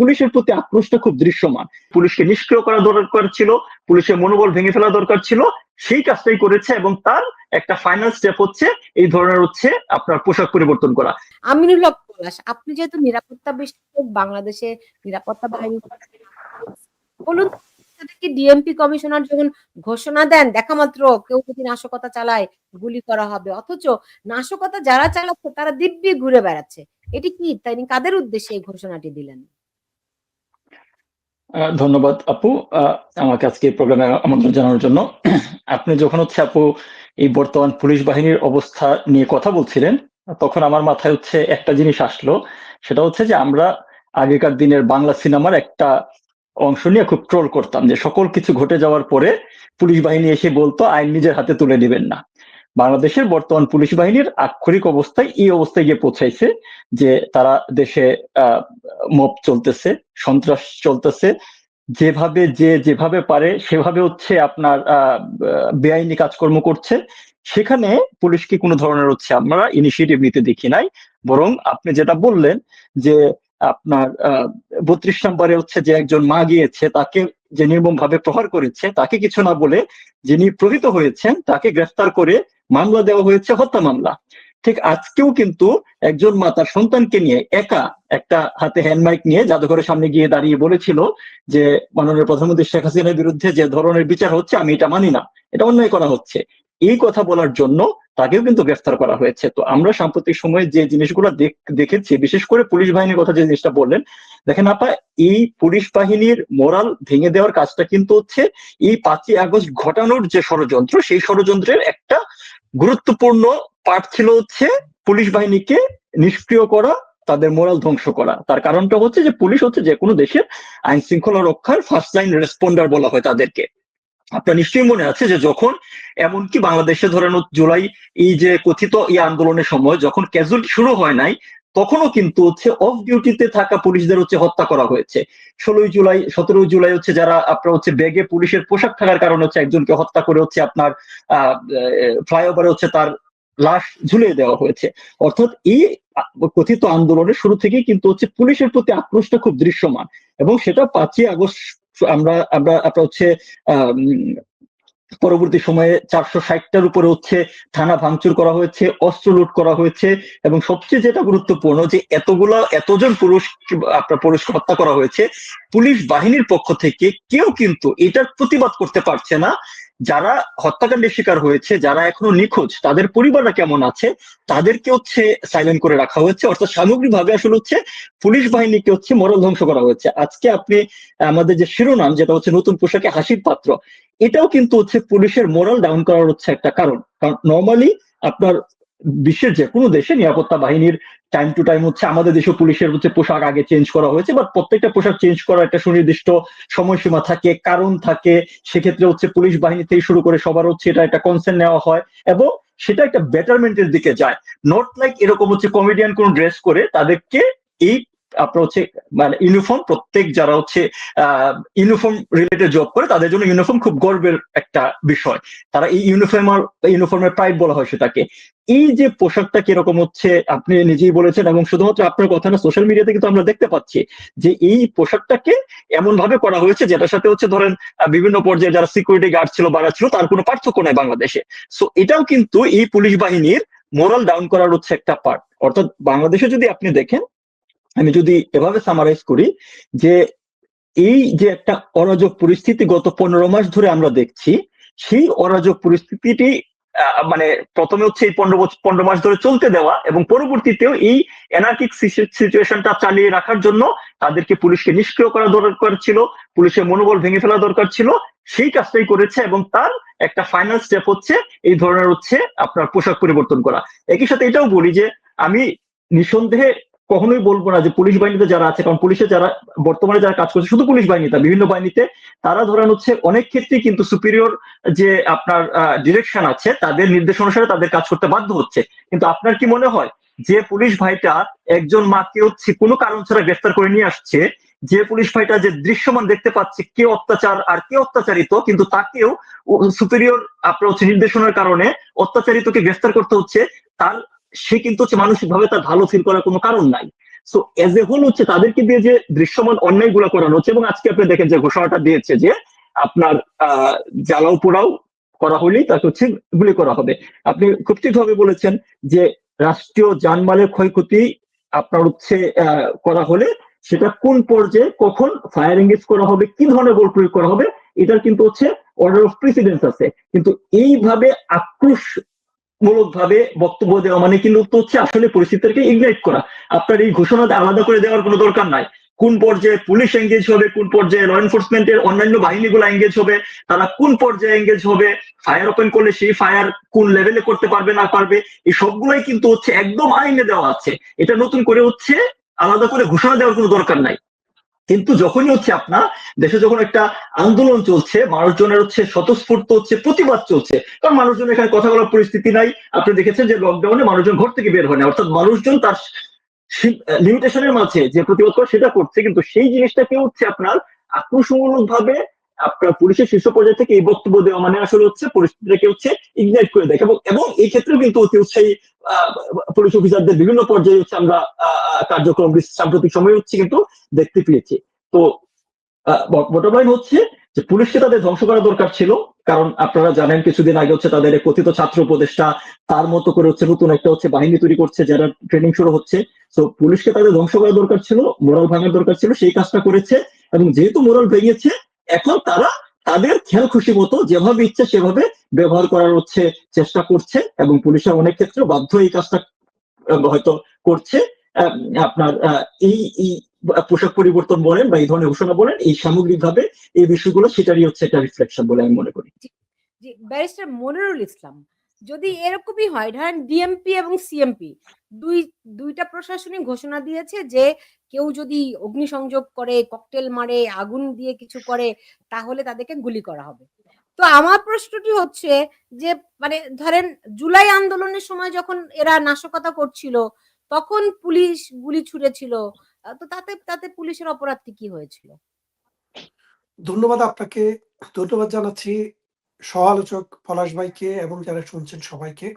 পুলিশের প্রতি আক্রোশটা খুব দৃশ্যমান। পুলিশকে নিষ্ক্রিয় করা দরকার ছিল, পুলিশের মনোবল ভেঙে ফেলা দরকার ছিল, সেই কাজটাই করেছে এবং তার একটা ফাইনাল স্টেপ হচ্ছে, এই ধরনের হচ্ছে আপনার পোশাক পরিবর্তন করা। আমিনুল হক পলাশ, আপনি যেহেতু নিরাপত্তা বেষ্টক বাংলাদেশে নিরাপত্তা বাহিনী বলুন ডিএমপি কমিশনার যখন ঘোষণা দেন, দেখা মাত্র কেউ যদি নাশকতা চালায়, গুলি করা হবে। অথচ নাশকতা যারা চালাচ্ছে, তারা দিব্যি ঘুরে বেড়াচ্ছে। এটি কি? তাই কাদের উদ্দেশ্যে এই ঘোষণাটি দিলেন? ধন্যবাদ আপু। আমাকে আজকে প্রোগ্রামে আমন্ত্রণ জানানোর জন্য। আপনি যখন হচ্ছে আপু এই বর্তমান পুলিশ বাহিনীর অবস্থা নিয়ে কথা বলছিলেন, তখন আমার মাথায় হচ্ছে একটা জিনিস আসলো। সেটা হচ্ছে যে আমরা আগেকার দিনের বাংলা সিনেমার একটা অংশ নিয়ে খুব ট্রোল করতাম যে সকল কিছু ঘটে যাওয়ার পরে পুলিশ বাহিনী এসে বলতো, আইন নিজের হাতে তুলে নেবেন না। বাংলাদেশের বর্তমান পুলিশ বাহিনীর আক্ষরিক অবস্থায় এই অবস্থায় গিয়ে পৌঁছাইছে যে তারা দেশে মব চলতেছে, সন্ত্রাস চলতেছে। যেভাবে যে যেভাবে পারে সেভাবে হচ্ছে আপনার বেআইনি কাজকর্ম করছে। সেখানে পুলিশকে কোনো ধরনের হচ্ছে আমরা ইনিশিয়েটিভ নিতে দেখি নাই। বরং আপনি যেটা বললেন যে আপনার বত্রিশ নম্বরে হচ্ছে যে একজন মা গিয়েছে, তাকে যে নির্মম ভাবে প্রহার করেছে, তাকে কিছু না বলে যিনি প্রহিত হয়েছেন, তাকে গ্রেফতার করে মামলা দেওয়া হয়েছে, হত্যা মামলা। ঠিক আজকেও কিন্তু একজন মা তার সন্তানকে নিয়ে একা একটা হাতে হ্যান্ডমাইক নিয়ে জাদুঘরের সামনে গিয়ে দাঁড়িয়ে বলেছিল যে, মাননীয় প্রধানমন্ত্রী শেখ হাসিনার বিরুদ্ধে যে ধরনের বিচার হচ্ছে, আমি এটা মানি না। এটা অন্যায় করা হচ্ছে। এই কথা বলার জন্য তাকেও কিন্তু গ্রেফতার করা হয়েছে। তো আমরা সাম্প্রতিক সময়ে যে জিনিসগুলো দেখেছি, বিশেষ করে পুলিশ বাহিনীর কথা যে জিনিসটা বললেন, দেখেন আপা, এই পুলিশ বাহিনীর মোরাল ভেঙে দেওয়ার কাজটা কিন্তু হচ্ছে, এই পাঁচই আগস্ট ঘটানোর যে ষড়যন্ত্র, সেই ষড়যন্ত্রের একটা গুরুত্বপূর্ণ পার্ট ছিল হচ্ছে পুলিশ বাহিনীকে নিষ্ক্রিয় করা, তাদের মোরাল ধ্বংস করা। তার কারণটা হচ্ছে যে পুলিশ হচ্ছে যে কোনো দেশের আইন শৃঙ্খলা রক্ষার ফার্স্ট লাইন রেসপন্ডার বলা হয় তাদেরকে। আপনার নিশ্চয়ই মনে আছে যে যখন, এমনকি বাংলাদেশে ধরেন জুলাই এই যে কথিত এই আন্দোলনের সময় যখন ক্যাজুয়ালিটি শুরু হয় নাই তখনও কিন্তু হচ্ছে অফ ডিউটিতে থাকা পুলিশদের হচ্ছে হত্যা করা হয়েছে। ষোলোই জুলাই, সতেরোই জুলাই হচ্ছে যারা আপনার হচ্ছে ব্যাগে পুলিশের পোশাক থাকার কারণে হচ্ছে একজনকে হত্যা করে হচ্ছে আপনার ফ্লাইওভারে হচ্ছে তার লাশ ঝুলিয়ে দেওয়া হয়েছে। অর্থাৎ এই কথিত আন্দোলনের শুরু থেকেই কিন্তু হচ্ছে পুলিশের প্রতি আক্রোশটা খুব দৃশ্যমান। এবং সেটা পাঁচই আগস্ট আমরা আমরা আপনার হচ্ছে পরবর্তী সময়ে চারশো ষাটটার উপরে হচ্ছে থানা ভাঙচুর করা হয়েছে, অস্ত্র লুট করা হয়েছে এবং সবচেয়ে যেটা গুরুত্বপূর্ণ যে এতগুলা, এতজন পুরুষ আপনার পুরুষকে হত্যা করা হয়েছে, পুলিশ বাহিনীর পক্ষ থেকে কেউ কিন্তু এটার প্রতিবাদ করতে পারছে না। যারা হত্যাকাণ্ডের শিকার হয়েছে, যারা এখনও নিখোঁজ, তাদের পরিবাররা কেমন আছে? তাদেরকে হচ্ছে সাইলেন্ট করে রাখা হয়েছে। অর্থাৎ সামগ্রিকভাবে আসলে হচ্ছে পুলিশ বাহিনীকে হচ্ছে মরল ধ্বংস করা হয়েছে। আজকে আপনি আমাদের যে শিরোনাম, যেটা হচ্ছে নতুন পোশাকে হাসির পাত্র, এটাও কিন্তু হচ্ছে পুলিশের মোরাল ডাউন করার হচ্ছে একটা কারণ। কারণ নর্মালি আপনার বিশ্বের যে কোনো দেশে নিরাপত্তা বাহিনীর টাইম টু টাইম হচ্ছে আমাদের দেশে পুলিশের হচ্ছে পোশাক আগে চেঞ্জ করা হয়েছে বাট প্রত্যেকটা পোশাক চেঞ্জ করার একটা সুনির্দিষ্ট সময়সীমা থাকে, কারণ থাকে, সেক্ষেত্রে হচ্ছে পুলিশ বাহিনী থেকে শুরু করে সবার হচ্ছে এটা একটা কনসেন্ট নেওয়া হয় এবং সেটা একটা বেটারমেন্টের দিকে যায়। নট লাইক এরকম হচ্ছে কমেডিয়ান কোন ড্রেস করে তাদেরকে এই আপনার হচ্ছে মানে ইউনিফর্ম প্রত্যেক যারা হচ্ছে ইউনিফর্ম রিলেটেড জব করে, তাদের জন্য ইউনিফর্ম খুব গর্বের একটা বিষয়। তারা এই ইউনিফর্ম ইউনিফর্মের প্রাইড বলা হয় সেটাকে। এই যে পোশাকটা কীরকম হচ্ছে, আপনি নিজেই বলেছেন, এবং শুধুমাত্র আপনার কথা না সোশ্যাল মিডিয়াতে কিন্তু আমরা দেখতে পাচ্ছি যে এই পোশাকটাকে এমন ভাবে করা হয়েছে, যেটার সাথে হচ্ছে ধরেন বিভিন্ন পর্যায়ে যারা সিকিউরিটি গার্ড ছিল বাড়া ছিল, তার কোনো পার্থক্য নাই বাংলাদেশে। সো এটাও কিন্তু এই পুলিশ বাহিনীর মোরাল ডাউন করার হচ্ছে একটা পার্ট অর্থাৎ বাংলাদেশে যদি আপনি দেখেন আমি যদি এভাবে সামারাইজ করি যে এই যে একটা অরাজক পরিস্থিতি গত পনেরো মাস ধরে আমরা দেখছি, সেই অরাজক পরিস্থিতিটি মানে প্রথমে হচ্ছে এই পনেরো বছর পনেরো মাস ধরে চলতে দেওয়া এবং পরবর্তীতেও এই এনার্কিক সিচুয়েশনটা চালিয়ে রাখার জন্য তাদেরকে পুলিশকে নিষ্ক্রিয় করা দরকার ছিল, পুলিশের মনোবল ভেঙে ফেলা দরকার ছিল, সেই কাজটাই করেছে এবং তার একটা ফাইনাল স্টেপ হচ্ছে এই ধরনের হচ্ছে আপনার পোশাক পরিবর্তন করা। একই সাথে এটাও বলি যে আমি নিঃসন্দেহে কখনোই বলব না যে পুলিশ বাহিনীতে যারা আছে, কারণ পুলিশে যারা, বর্তমানে যারা কাজ করছে শুধু পুলিশ বাহিনীতে বিভিন্ন বাহিনীতে, তারা ধরেন হচ্ছে অনেক ক্ষেত্রে কিন্তু সুপিরিয়র যে আপনার ডিরেকশন আছে, তাদের নির্দেশ অনুসারে তাদের কাজ করতে বাধ্য হচ্ছে। কিন্তু আপনার কি মনে হয় যে পুলিশ ভাইটা একজন মাকে হচ্ছে কোনো কারণ ছাড়া গ্রেফতার করে নিয়ে আসছে, যে পুলিশ ভাইটা যে দৃশ্যমান দেখতে পাচ্ছে, কে অত্যাচার আর কে অত্যাচারিত, কিন্তু তাকেও সুপিরিয়র আপনার হচ্ছে নির্দেশনার কারণে অত্যাচারিতকে গ্রেফতার করতে হচ্ছে, তার সে কিন্তু হচ্ছে মানসিকভাবে তার ভালো ফিল করার কোনো কারণ নাই। সো এজ এ হোল হচ্ছে তাদেরকে দিয়ে যে দৃশ্যমান অন্যায়গুলা করানো হচ্ছে এবং আজকে আপনি দেখেন যে ঘোষণাটা দিয়েছে যে আপনার, আহ, জ্বালাও পোড়াও করা হলেই তাকে হচ্ছে গুলি করা হবে। আপনি খুব ঠিকভাবে বলেছেন যে রাষ্ট্রীয় যানমালের ক্ষয়ক্ষতি আপনার হচ্ছে করা হলে সেটা কোন পর্যায়ে, কখন ফায়ার এঙ্গেজ করা হবে, কি ধরনের বল প্রয়োগ করা হবে, এটার কিন্তু হচ্ছে অর্ডার অফ প্রেসিডেন্স আছে। কিন্তু এইভাবে আক্রোশ মূলক ভাবে বক্তব্য দেওয়া মানে কিন্তু হচ্ছে আসলে পরিস্থিতিকে ইগনাইট করা। আপনার এই ঘোষণা আলাদা করে দেওয়ার কোনো দরকার নাই। কোন পর্যায়ে পুলিশ এঙ্গেজ হবে, কোন পর্যায়ে ল এনফোর্সমেন্টের অন্যান্য বাহিনীগুলো এঙ্গেজ হবে, তারা কোন পর্যায়ে এঙ্গেজ হবে ফায়ার ওপেন করলে সেই ফায়ার কোন লেভেলে করতে পারবে, না পারবে, এই সবগুলাই কিন্তু হচ্ছে একদম আইনে দেওয়া আছে। এটা নতুন করে হচ্ছে আলাদা করে ঘোষণা দেওয়ার কোনো দরকার নাই। কিন্তু যখনই হচ্ছে আপনার দেশে যখন একটা আন্দোলন চলছে, মানুষজনের হচ্ছে স্বতঃস্ফূর্ত হচ্ছে প্রতিবাদ চলছে, কারণ মানুষজন এখানে কথা বলার পরিস্থিতি নাই। আপনি দেখেছেন যে লকডাউনে মানুষজন ঘর থেকে বের হয় না, অর্থাৎ মানুষজন তার লিমিটেশনের মাঝে যে প্রতিবাদ করে সেটা করছে, কিন্তু সেই জিনিসটাকে হচ্ছে আপনার? আক্রোশমূলক ভাবে আপনার পুলিশের শীর্ষ পর্যায়ে থেকে এই বক্তব্য দেওয়া মানে আসলে হচ্ছে পরিস্থিতিটাকে হচ্ছে ইগনাইট করে দেখে এবং এই ক্ষেত্রেও কিন্তু অতি উৎসাহী পুলিশ অফিসারদের বিভিন্ন পর্যায়ে হচ্ছে আমরা কার্যক্রম সাম্প্রতিক সময় হচ্ছে কিন্তু দেখতে পেয়েছি। তো বটম লাইন হচ্ছে যে পুলিশকে তাদের ধ্বংস করা দরকার ছিল। কারণ আপনারা জানেন কিছুদিন আগে হচ্ছে তাদের কথিত ছাত্র উপদেষ্টা তার মতো করে হচ্ছে নতুন একটা হচ্ছে বাহিনী তৈরি করছে, যারা ট্রেনিং শুরু হচ্ছে। তো পুলিশকে তাদের ধ্বংস করা দরকার ছিল মোরাল ভাঙার দরকার ছিল, সেই কাজটা করেছে। এবং যেহেতু মোরাল ভেঙেছে এখন তারা তাদের খেয়াল খুশি মতো যেভাবে ইচ্ছে সেভাবে ব্যবহার করার হচ্ছে, চেষ্টা করছে এবং পুলিশের অনেক ক্ষেত্রে বাধ্য এই কাজটা হয়তো করছে। আপনার এই পোশাক পরিবর্তন বলেন বা এই ধরনের ঘোষণা বলেন, এই সামগ্রিকভাবে এই বিষয়গুলো সেটারই হচ্ছে একটা রিফ্লেকশন বলে আমি মনে করি। ব্যারিস্টার মনিরুল ইসলাম যদি এরকমই হয়, ধরেন ডিএমপি এবং সিএমপি দুই, দুইটা প্রশাসনিক ঘোষণা দিয়েছে যে কেউ যদি অগ্নিসংযোগ করে ককটেল মারে, আগুন দিয়ে কিছু করে, তাহলে তাদেরকে গুলি করা হবে। তো আমার প্রশ্নটি হচ্ছে যে মানে ধরেন জুলাই আন্দোলনের সময় যখন এরা নাশকতা করছিল, তখন পুলিশ গুলি ছুড়েছিল তো তাতে তাতে পুলিশের অপরাধটি কি হয়েছিল? ধন্যবাদ আপনাকে, ধন্যবাদ জানাচ্ছি। সহ আলোচক পলাশ ভাইকে এবং যারা শুনছেন সবাইকে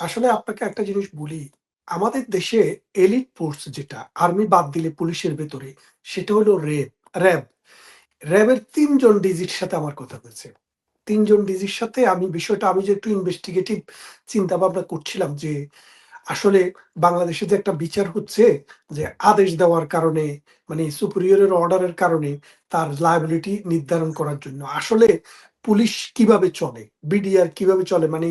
আসলে আপনাকে একটা জিনিস বলি। আমাদের দেশে এলিট ফোর্স যেটা আর্মি বাদ দিলে পুলিশের ভেতরে সেটা হলো র্যাব র্যাব। র্যাবের তিনজন ডিজির সাথে আমার কথা হয়েছে। তিনজন ডিজির সাথে আমি বিষয়টা আমি যে একটু ইনভেস্টিগেটিভ চিন্তা ভাবনা করছিলাম যে আসলে বাংলাদেশে যে একটা বিচার হচ্ছে যে আদেশ দেওয়ার কারণে মানে সুপিরিয়রের অর্ডারের কারণে তার লায়াবিলিটি নির্ধারণ করার জন্য। আসলে পুলিশ কীভাবে চলে? বিডিআর কীভাবে চলে? মানে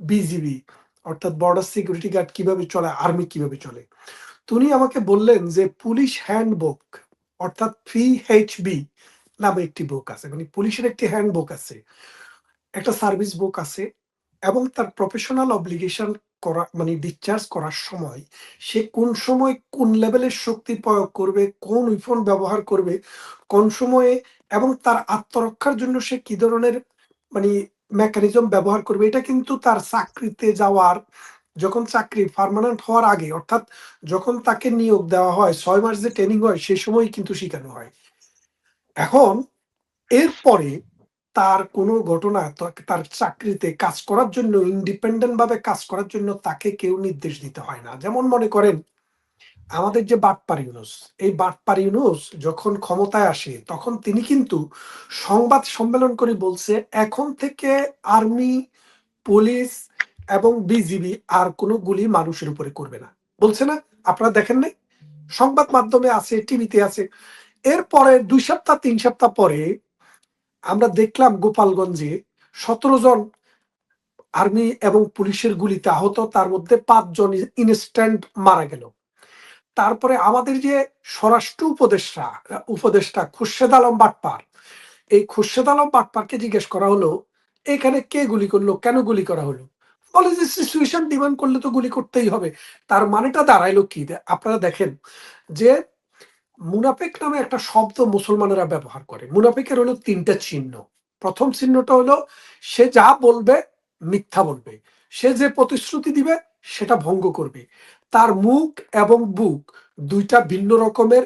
বিজিবি অর্থাৎ বর্ডার সিকিউরিটি গার্ড কীভাবে চলে? আর্মি কীভাবে চলে? তো উনি আমাকে বললেন যে, পুলিশ হ্যান্ডবুক অর্থাৎ ফি বি নামে একটি বুক আছে। মানে পুলিশের একটি হ্যান্ডবুক আছে। একটা সার্ভিস বুক আছে এবং তার প্রফেশনাল অব্লিগেশন করা মানে ডিসচার্জ করার সময় সে কোন সময় কোন লেভেলের শক্তি প্রয়োগ করবে, কোন উইফোন ব্যবহার করবে, কোন সময়ে এবং তার আত্মরক্ষার জন্য সে কি ধরনের মানে মেকানিজম ব্যবহার করবে, এটা কিন্তু তার চাকরিতে যাওয়ার, যখন চাকরি পার্মানেন্ট হওয়ার আগে, অর্থাৎ যখন তাকে নিয়োগ দেওয়া হয়, ছয় মাস যে ট্রেনিং হয়, সে সময় কিন্তু শেখানো হয়। এখন, এরপরে তার কোনো ঘটনা তার চাকরিতে কাজ করার জন্য ইন্ডিপেন্ডেন্ট ভাবে কাজ করার জন্য তাকে কেউ নির্দেশ দিতে হয় না। যেমন মনে করেন আমাদের যে বাটপার ইউনুস, এই বাটপার ইউনুস যখন ক্ষমতায় আসে, তখন তিনি কিন্তু সংবাদ সম্মেলন করে বলছে, এখন থেকে আর্মি, পুলিশ এবং বিজিবি আর কোনো গুলি মানুষের উপরে করবে না। বলছে না? আপনারা দেখেন নাই? সংবাদ মাধ্যমে আছে, টিভিতে আছে। এরপরে দুই সপ্তাহ, তিন সপ্তাহ পরে আমরা দেখলাম গোপালগঞ্জে সতেরো জন আর্মি এবং পুলিশের গুলিতে আহত, তার মধ্যে পাঁচজন ইনস্ট্যান্ট মারা গেল। তারপরে আমাদের যে স্বরাষ্ট্র উপদেষ্টা উপদেষ্টা খুরশেদ আলম বাটপার, এই খুরশেদ আলম বাটপারকে জিজ্ঞেস করা হলো, এখানে কে গুলি করল? কেন গুলি করা হলো? বলে যে সিচুয়েশন ডিমান্ড করলে তো গুলি করতেই হবে। তার মানেটা দাঁড়াইলো কি? আপনারা দেখেন যে মুনাফেক নামে একটা শব্দ মুসলমানেরা ব্যবহার করে। মুনাফেকের হলো তিনটা চিহ্ন। প্রথম চিহ্নটা হলো, সে যা বলবে মিথ্যা বলবে। সে যে প্রতিশ্রুতি দিবে, সেটা ভঙ্গ করবে। তার মুখ এবং বুক দুইটা ভিন্ন রকমের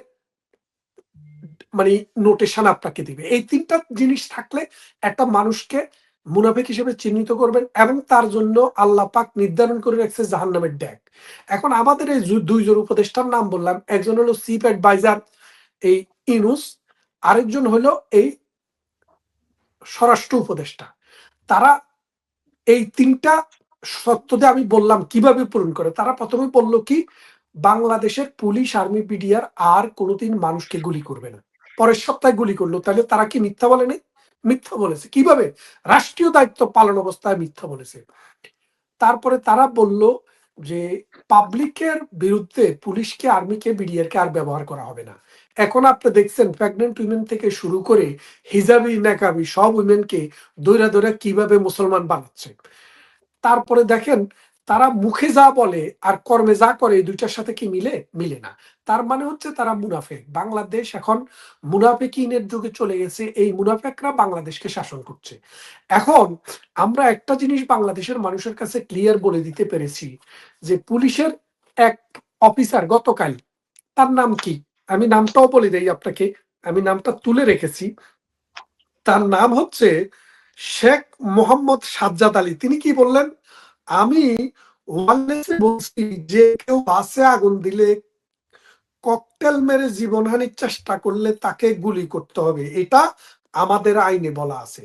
মানে নোটেশন আপনাকে দিবে। এই তিনটা জিনিস থাকলে একটা মানুষকে মুনাফিক হিসেবে চিহ্নিত করবেন এবং তার জন্য আল্লাহ পাক নির্ধারণ করে রাখছে জাহান্নামের ড্যাগ এখন আমাদের এই দুইজন উপদেষ্টার নাম বললাম, একজন হলো চিফ অ্যাডভাইজার এই ইনুস, আরেকজন হলো এই স্বরাষ্ট্র উপদেষ্টা। তারা এই তিনটা সত্যতে আমি বললাম কীভাবে পূরণ করে? তারা প্রথমে বলল কি, বাংলাদেশের পুলিশ, আর্মি বিডিআর আর কোনোদিন মানুষকে গুলি করবে না। পরের সপ্তাহে গুলি করল। তাহলে তারা কি মিথ্যা বলেনি মিথ্যা বলেছে। কীভাবে? রাষ্ট্রীয় দায়িত্ব পালন অবস্থায় মিথ্যা বলেছে। তারপরে তারা বলল যে, পাবলিকের বিরুদ্ধে পুলিশকে, আর্মিকে বিডিআরকে আর ব্যবহার করা হবে না। এখন আপনি দেখছেন প্রেগনেন্ট উইমেন থেকে শুরু করে হিজাবি, নাকাবি সব উইমেনকে দৈরা দৈরা কীভাবে মুসলমান বানাচ্ছে? তারপরে দেখেন, তারা মুখে যা বলে আর কর্মে যা করে, এই দুইটার সাথে কি মিলে? মিলে না। তার মানে হচ্ছে তারা মুনাফেক। বাংলাদেশ এখন মুনাফেকিনের যুগে চলে গেছে, এই মুনাফেকরা বাংলাদেশকে শাসন করছে। এখন আমরা একটা জিনিস বাংলাদেশের মানুষের কাছে ক্লিয়ার বলে দিতে পেরেছি, যে পুলিশের এক অফিসার গতকাল, তার নাম কি? আমি নামটাও বলে দেই আপনাকে, আমি নামটা তুলে রেখেছি। তার নাম হচ্ছে শেখ মোহাম্মদ সাজ্জাদ আলী, তিনি কি বললেন? আমি বলছি যে কেউ বাসে আগুন দিলে, ককটেল মেরে জীবনহানির চেষ্টা করলে তাকে গুলি করতে হবে, এটা আমাদের আইনে বলা আছে।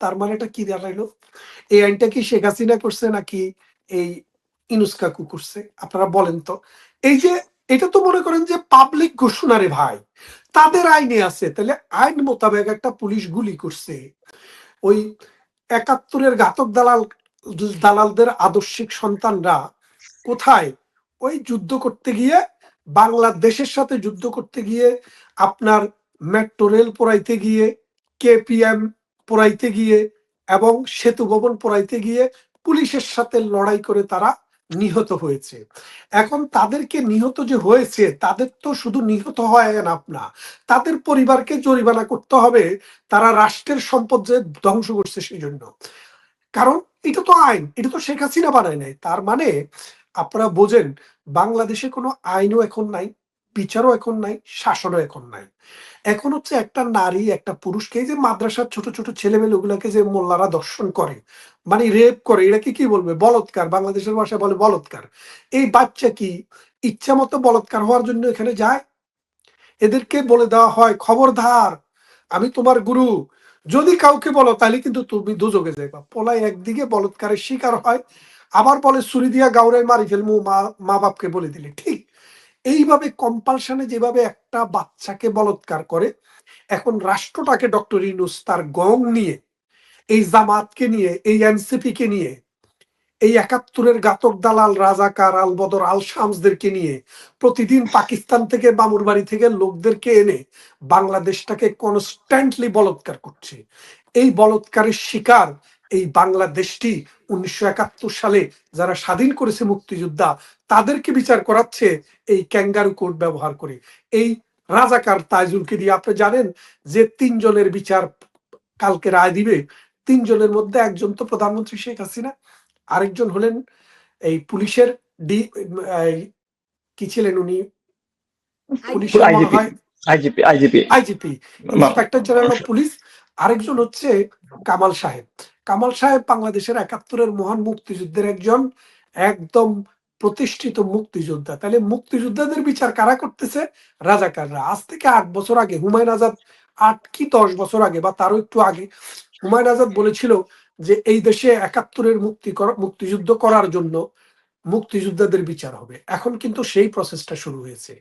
তার মানে এটা কি দাঁড়াইলো এই আইনটা কি শেখ হাসিনা করছে নাকি এই ইনুস কাকু করছে? আপনারা বলেন তো। এই যে, এটা তো মনে করেন যে পাবলিক ঘোষণা রে ভাই। তাদের আইনে আছে, তাহলে আইন মোতাবেক একটা পুলিশ গুলি করছে। ওই একাত্তরের ঘাতক দালাল, দালালদের আদর্শিক সন্তানরা কোথায়? ওই যুদ্ধ করতে গিয়ে, বাংলাদেশের সাথে যুদ্ধ করতে গিয়ে, আপনার মেট্রো রেল পড়াইতে গিয়ে, কেপিএম পড়াইতে গিয়ে এবং সেতু ভবন পড়াইতে গিয়ে পুলিশের সাথে লড়াই করে তারা নিহত হয়েছে। এখন তাদেরকে নিহত যে হয়েছে, তাদের তো শুধু নিহত হয় না আপনা তাদের পরিবারকে জরিমানা করতে হবে, তারা রাষ্ট্রের সম্পদ যে ধ্বংস করছে সেই জন্য কারণ এটা তো আইন, এটা তো শেখ হাসিনা বানায় নাই। তার মানে আপনারা বোঝেন, বাংলাদেশে কোনো আইনও এখন নাই। বিচারও এখন নাই, শাসনও এখন নাই। এখন হচ্ছে একটা নারী, একটা পুরুষকে যে মাদ্রাসার ছোট ছোট ছেলেমেয়ে ওগুলাকে যে মোল্লারা দর্শন করে মানে রেপ করে, এটাকে কি বলবে? বলৎকার, বাংলাদেশের ভাষায় বলে বলৎকার। এই বাচ্চা কি ইচ্ছা মতো বলৎকার হওয়ার জন্য এখানে যায়? এদেরকে বলে দেওয়া হয়, খবরদার, আমি তোমার গুরু। যদি কাউকে বলো, তাহলে কিন্তু তুমি দুযোগে যাইবা পোলাই একদিকে বলৎকারের শিকার হয়, আবার বলে, ছুরি দিয়া গাউরে মারি ফেলমু, মা বাপকে বলে দিলে। ঠিক এইভাবে কম্পালশনে যেভাবে একটা বাচ্চাকে বলৎকার করে, এখন রাষ্ট্রটাকে ডক্টর ইনুস তার গং নিয়ে, এই জামাতকে নিয়ে, এই এনসিপি কে নিয়ে, এই একাত্তরের ঘাতক দালাল রাজাকার আল বদর আল শামসদেরকে নিয়ে, প্রতিদিন পাকিস্তান থেকে বামুর বাড়ি থেকে লোকদেরকে এনে বাংলাদেশটাকে কনস্ট্যান্টলি বলৎকার করছে। এই বলৎকারের শিকার এই বাংলাদেশটি উনিশশো একাত্তর সালে যারা স্বাধীন করেছে মুক্তিযোদ্ধা তাদেরকে বিচার করাচ্ছে এই ক্যাঙ্গারু কোর্ট ব্যবহার করে। এই রাজাকার তাইজুলকে দিয়ে আপনি জানেন যে তিনজনের বিচার কালকে রায় দিবে। তিনজনের মধ্যে একজন তো প্রধানমন্ত্রী শেখ হাসিনা আরেকজন হলেন এই পুলিশের ডি কি ছিলেন উনি? পুলিশের IGP IGP IGP inspector general of police আরেকজন হচ্ছে কামাল সাহেব। কামাল সাহেব বাংলাদেশের একাত্তরের মহান মুক্তিযুদ্ধের একজন একদম প্রতিষ্ঠিত মুক্তিযোদ্ধা। তাহলে মুক্তিযোদ্ধাদের বিচার কারা করতেছে? রাজাকাররা। আজ থেকে আট বছর আগে হুমায়ুন আজাদ, আট কি দশ বছর আগে বা তারও একটু আগে হুমায়ুন আজাদ বলেছিল যে এই দেশে একাত্তরের মুক্তি মুক্তিযুদ্ধ করার জন্য মুক্তিযোদ্ধাদের বিচার হবে। এখন কিন্তু সেই প্রসেসটা শুরু হয়েছে।